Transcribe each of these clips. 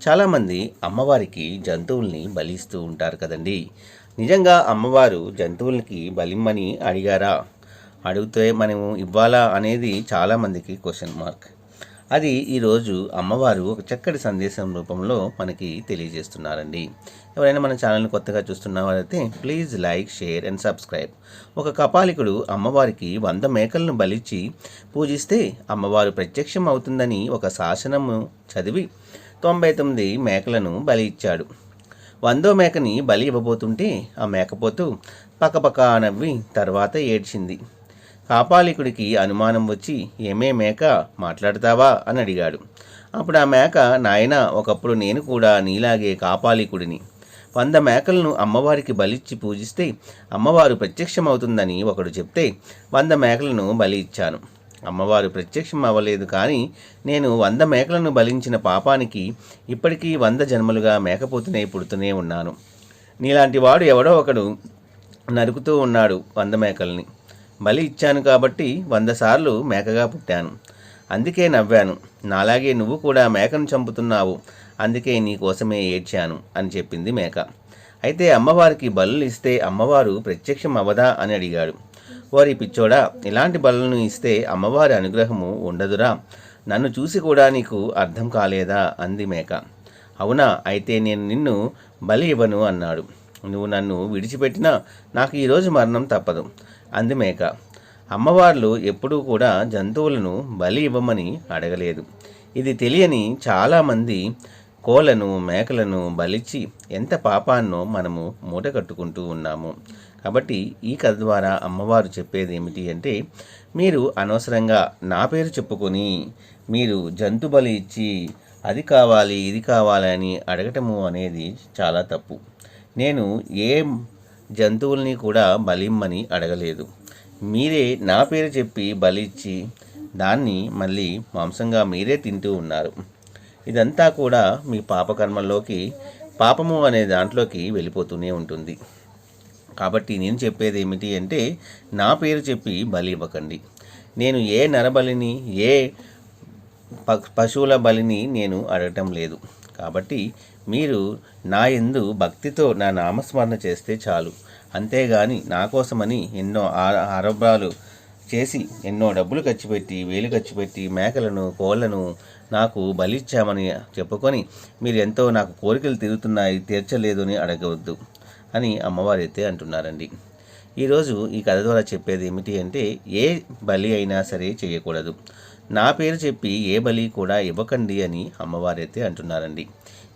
చాలామంది అమ్మవారికి జంతువుల్ని బలిస్తూ ఉంటారు కదండి. నిజంగా అమ్మవారు జంతువులకి బలిమ్మని అడిగారా? అడిగితే మనము ఇవ్వాలా అనేది చాలామందికి క్వశ్చన్ మార్క్ అది ఈరోజు అమ్మవారు ఒక చక్కటి సందేశం రూపంలో మనకి తెలియజేస్తున్నారండి. ఎవరైనా మన ఛానల్ని కొత్తగా చూస్తున్నవారైతే please like share and subscribe ఒక కపాలికుడు అమ్మవారికి వంద మేకలను బలిచ్చి పూజిస్తే అమ్మవారు ప్రత్యక్షం అవుతుందని ఒక శాసనము చదివి తొంభై తొమ్మిది మేకలను బలి ఇచ్చాడు. వందో మేకని బలి ఇవ్వబోతుంటే ఆ మేకపోతు పక్కపక్క నవ్వి తర్వాత ఏడ్చింది. కాపాలికుడికి అనుమానం వచ్చి ఏమే మేక మాట్లాడతావా? అని అడిగాడు. అప్పుడు ఆ మేక నాయన ఒకప్పుడు నేను కూడా నీలాగే కాపాలికుడిని. వంద మేకలను అమ్మవారికి బలిచ్చి పూజిస్తే అమ్మవారు ప్రత్యక్షమవుతుందని ఒకడు చెప్తే వంద మేకలను బలి ఇచ్చాను. అమ్మవారు ప్రత్యక్షం అవ్వలేదు కానీ నేను వంద మేకలను బలించిన పాపానికి ఇప్పటికీ వంద జన్మలుగా మేకపోతునే పుడుతూనే ఉన్నాను. నీలాంటి వాడు ఎవడో ఒకడు నరుకుతూ ఉన్నాడు వంద మేకల్ని. బలి ఇచ్చాను కాబట్టి వంద సార్లు మేకగా పుట్టాను. అందుకే నవ్వాను. నాలాగే నువ్వు కూడా మేకను చంపుతున్నావు. అందుకే నీ కోసమే ఏడ్చాను అని చెప్పింది మేక. అయితే అమ్మవారికి బలులు ఇస్తే అమ్మవారు ప్రత్యక్షం అవదా అని అడిగాడు. ఓరి పిచ్చోడా ఇలాంటి బలను ఇస్తే అమ్మవారి అనుగ్రహము ఉండదురా. నన్ను చూసి కూడా నీకు అర్థం కాలేదా? అంది మేక. అవునా అయితే నేను నిన్ను బలి ఇవ్వను అన్నాడు. నువ్వు నన్ను విడిచిపెట్టినా నాకు ఈరోజు మరణం తప్పదు అంది మేక. అమ్మవార్లు ఎప్పుడూ కూడా జంతువులను బలి ఇవ్వమని అడగలేదు. ఇది తెలియని చాలామంది కోళ్ళను మేకలను బలిచ్చి ఎంత పాపాన్నో మనము మూట కట్టుకుంటూ ఉన్నాము. కాబట్టి ఈ కథ ద్వారా అమ్మవారు చెప్పేది ఏమిటి అంటే మీరు అనవసరంగా నా పేరు చెప్పుకొని మీరు జంతు బలి ఇచ్చి అది కావాలి ఇది కావాలని అడగటము అనేది చాలా తప్పు. నేను ఏ జంతువుల్ని కూడా బలిమ్మని అడగలేదు. మీరే నా పేరు చెప్పి బలి ఇచ్చి దాన్ని మళ్ళీ మాంసంగా మీరే తింటూ ఉన్నారు. ఇదంతా కూడా మీ పాపకర్మల్లోకి పాపము అనే దాంట్లోకి వెళ్ళిపోతూనే ఉంటుంది. కాబట్టి నేను చెప్పేది ఏమిటి అంటే నా పేరు చెప్పి బలి ఇవ్వకండి. నేను ఏ నరబలిని ఏ పశువుల బలిని నేను అడగటం లేదు. కాబట్టి మీరు నా ఎందు భక్తితో నా నామస్మరణ చేస్తే చాలు. అంతేగాని నా కోసమని ఎన్నో ఆరోగ్యాలు చేసి ఎన్నో డబ్బులు ఖర్చు పెట్టి వేలు ఖర్చు పెట్టి మేకలను కోళ్ళను నాకు బలిచ్చామని చెప్పుకొని మీరు ఎంతో నాకు కోరికలు తిరుగుతున్నాయి తీర్చలేదు అని అడగవద్దు. అని అమ్మవారు అయితే అంటున్నారండి. ఈరోజు ఈ కథ ద్వారా చెప్పేది ఏమిటి అంటే ఏ బలి అయినా సరే చేయకూడదు. నా పేరు చెప్పి ఏ బలి కూడా ఇవ్వకండి అని అమ్మవారైతే అంటున్నారండి.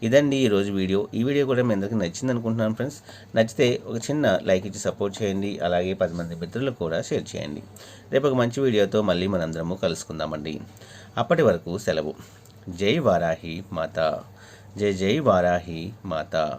ఇదండి ఈరోజు వీడియో. ఈ వీడియో కూడా మీ అందరికీ నచ్చింది అనుకుంటున్నాను ఫ్రెండ్స్. నచ్చితే ఒక చిన్న లైక్ ఇచ్చి సపోర్ట్ చేయండి. అలాగే పది మంది మిత్రులకు కూడా షేర్ చేయండి. రేపు ఒక మంచి వీడియోతో మళ్ళీ మనందరము కలుసుకుందామండి. అప్పటి వరకు సెలవు. జై వారాహి మాత. జై జై వారాహి మాత.